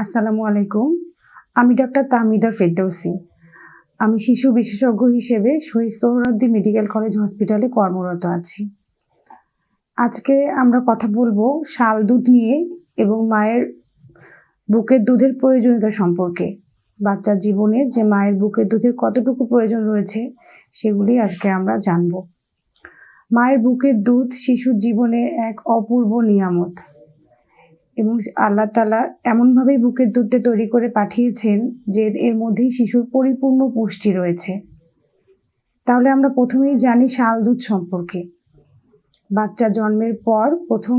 আসসালামু আলাইকুম। আমি ডক্টর তামিদা ফেরদৌসি। আমি শিশু বিশেষজ্ঞ হিসেবে শহীদ সোহরাদ্দি মেডিকেল কলেজ হসপিটালে কর্মরত আছি। আজকে আমরা কথা বলব শাল দুধ নিয়ে এবং মায়ের বুকের দুধের প্রয়োজনীয়তা সম্পর্কে। বাচ্চার জীবনে যে মায়ের বুকের দুধের কতটুকু প্রয়োজন রয়েছে সেগুলি আজকে আমরা জানব। মায়ের বুকের দুধ শিশুর জীবনে এক অপূর্ব নিয়ামত। এবং আল্লাহ তালা এমনভাবেই বুকের দুধটা তৈরি করে পাঠিয়েছেন যে এর মধ্যেই শিশুর পরিপূর্ণ পুষ্টি রয়েছে। তাহলে আমরা প্রথমেই জানি শাল দুধ সম্পর্কে। বাচ্চা জন্মের পর প্রথম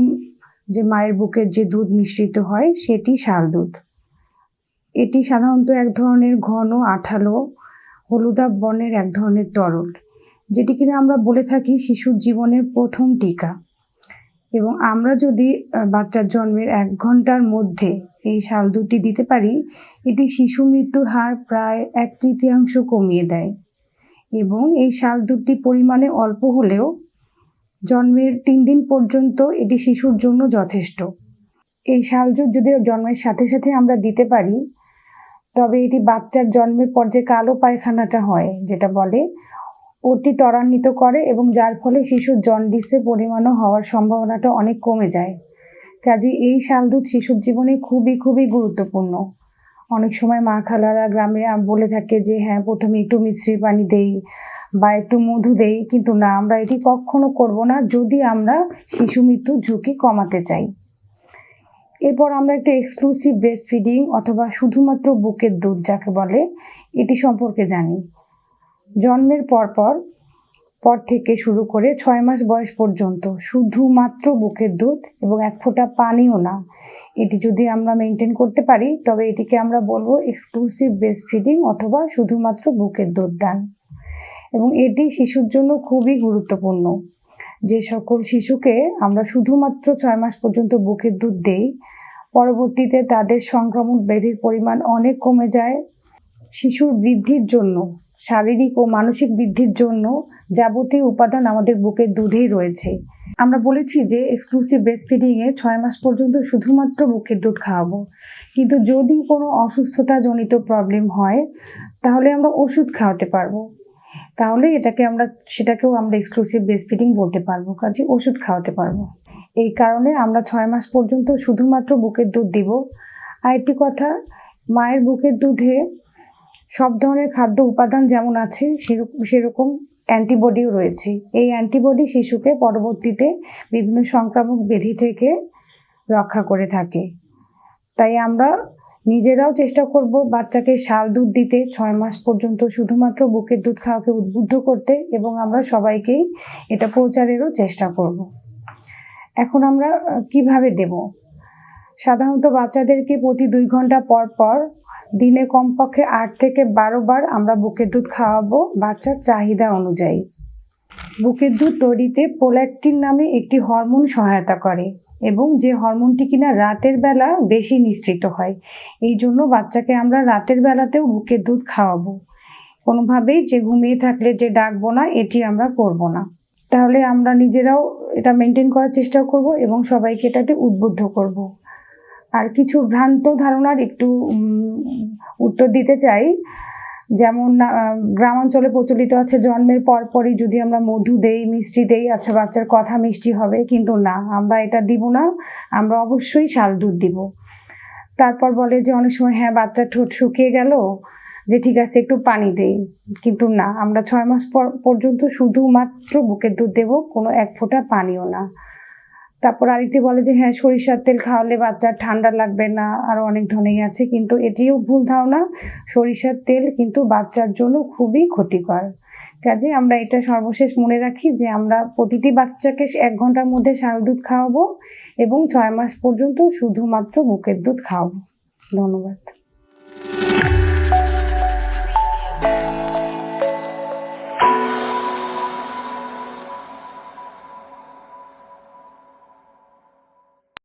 যে মায়ের বুকের যে দুধ মিশ্রিত হয়, সেটি শাল দুধ। এটি সাধারণত এক ধরনের ঘন, আঠালো হলুদাব বর্ণের এক ধরনের তরল, যেটি কিনা আমরা বলে থাকি শিশুর জীবনের প্রথম টিকা। এবং আমরা যদি বাচ্চার জন্মের এক ঘণ্টার মধ্যে এই শাল দুধটি দিতে পারি, এটি শিশু মৃত্যুর হার প্রায় এক তৃতীয়াংশ কমিয়ে দেয়। এবং এই শাল দুধটি পরিমাণে অল্প হলেও জন্মের তিন দিন পর্যন্ত এটি শিশুর জন্য যথেষ্ট। এই শাল দুধ যদি জন্মের সাথে সাথে আমরা দিতে পারি, তবে এটি বাচ্চার জন্মের পর যে কালো পায়খানাটা হয়, যেটা বলে ওটি ত্বরান্বিত করে এবং যার ফলে শিশুর জন্ডিসের পরিমাণও হওয়ার সম্ভাবনাটা অনেক কমে যায়। কাজে এই শাল দুধ শিশুর জীবনে খুবই খুবই গুরুত্বপূর্ণ। অনেক সময় মা খালারা গ্রামে বলে থাকে যে হ্যাঁ প্রথমে একটু মিশ্রি পানি দেই বা একটু মধু দেই। কিন্তু না, আমরা এটি কখনো করব না যদি আমরা শিশু মৃত্যুর ঝুঁকি কমাতে চাই। এরপর আমরা একটু এক্সক্লুসিভ ব্রেস্ট ফিডিং অথবা শুধুমাত্র বুকের দুধ যাকে বলে, এটি সম্পর্কে জানি। জন্মের পরপর পর থেকে শুরু করে ছয় মাস বয়স পর্যন্ত শুধুমাত্র বুকের দুধ এবং এক ফোঁটা পানিও না। এটি যদি আমরা মেনটেন করতে পারি, তবে এটিকে আমরা বলব এক্সক্লুসিভ ব্রেস্ট ফিডিং অথবা শুধুমাত্র বুকের দুধ দান। এবং এটি শিশুর জন্য খুবই গুরুত্বপূর্ণ। যে সকল শিশুকে আমরা শুধুমাত্র ছয় মাস পর্যন্ত বুকের দুধ দেই, পরবর্তীতে তাদের সংক্রমণ ব্যাধির পরিমাণ অনেক কমে যায়। শিশুর বৃদ্ধির জন্য শারীরিক ও মানসিক বৃদ্ধির জন্য যাবতীয় উপাদান আমাদের বুকের দুধেই রয়েছে। আমরা বলেছি যে এক্সক্লুসিভ ব্রেস্ট ফিডিংয়ে ছয় মাস পর্যন্ত শুধুমাত্র বুকের দুধ খাওয়াবো। কিন্তু যদি কোনো অসুস্থতাজনিত প্রবলেম হয়, তাহলে আমরা ওষুধ খাওয়াতে পারব। তাহলে এটাকে আমরা, সেটাকেও আমরা এক্সক্লুসিভ ব্রেস্ট ফিডিং বলতে পারব, কাজে ওষুধ খাওয়াতে পারব। এই কারণে আমরা ছয় মাস পর্যন্ত শুধুমাত্র বুকের দুধ দিব। আরেকটি কথা, মায়ের বুকের দুধে সব ধরনের খাদ্য উপাদান যেমন আছে সেরকম সেরকম অ্যান্টিবডিও রয়েছে। এই অ্যান্টিবডি শিশুকে পরবর্তীতে বিভিন্ন সংক্রামক ব্যাধি থেকে রক্ষা করে থাকে। তাই আমরা নিজেরাও চেষ্টা করব বাচ্চাকে শাল দুধ দিতে। ছয় মাস পর্যন্ত শুধুমাত্র বুকের দুধ খাওয়াকে উদ্বুদ্ধ করতে এবং আমরা সবাইকেই এটা প্রচারেরও চেষ্টা করব। এখন আমরা কীভাবে দেব? সাধারণত বাচ্চাদেরকে প্রতি দুই ঘণ্টা পর পর দিনে কমপক্ষে আট থেকে বারো বার আমরা বুকের দুধ খাওয়াবো বাচ্চার চাহিদা অনুযায়ী। বুকের দুধ তৈরিতে প্রোল্যাকটিন নামে একটি হরমোন সহায়তা করে এবং যে হরমোনটি কিনা রাতের বেলা বেশি নিঃসৃত হয়, এই জন্য বাচ্চাকে আমরা রাতের বেলাতেও বুকের দুধ খাওয়াবো। কোনোভাবেই যে ঘুমিয়ে থাকলে যে ডাকবো না, এটি আমরা করব না। তাহলে আমরা নিজেরাও এটা মেনটেন করার চেষ্টা করব এবং সবাইকে এটাতে উদ্বুদ্ধ করব। আর কিছু ভ্রান্ত ধারণার একটু উত্তর দিতে চাই। যেমন গ্রামাঞ্চলে প্রচলিত আছে, জন্মের পরপরই যদি আমরা মধু দেই, মিষ্টি দেই আচ্ছা বাচ্চার কথা মিষ্টি হবে, কিন্তু না, আমরা এটা দিব না, আমরা অবশ্যই শাল দুধ দিব। তারপর বলে যে অনেক সময় হ্যাঁ বাচ্চার ঠোঁট শুকিয়ে গেল, যে ঠিক আছে, একটু পানি দেই, কিন্তু না, আমরা ছয় মাস পর, পর্যন্ত শুধুমাত্র বুকের দুধ দেবো, কোনো এক ফোঁটা পানিও না। তারপর আরেকটি বলে যে হ্যাঁ সরিষার তেল খাওয়ালে বাচ্চার ঠান্ডা লাগবে না আরও অনেক ধরনের আছে, কিন্তু এটিও ভুল ধারণা। সরিষার তেল কিন্তু বাচ্চার জন্য খুবই ক্ষতিকর। কাজে আমরা এটা সর্বশেষ মনে রাখি যে, আমরা প্রতিটি বাচ্চাকে এক ঘণ্টার মধ্যে শাল দুধ খাওয়াবো এবং ছয় মাস পর্যন্ত শুধুমাত্র বুকের দুধ খাওয়াবো। ধন্যবাদ।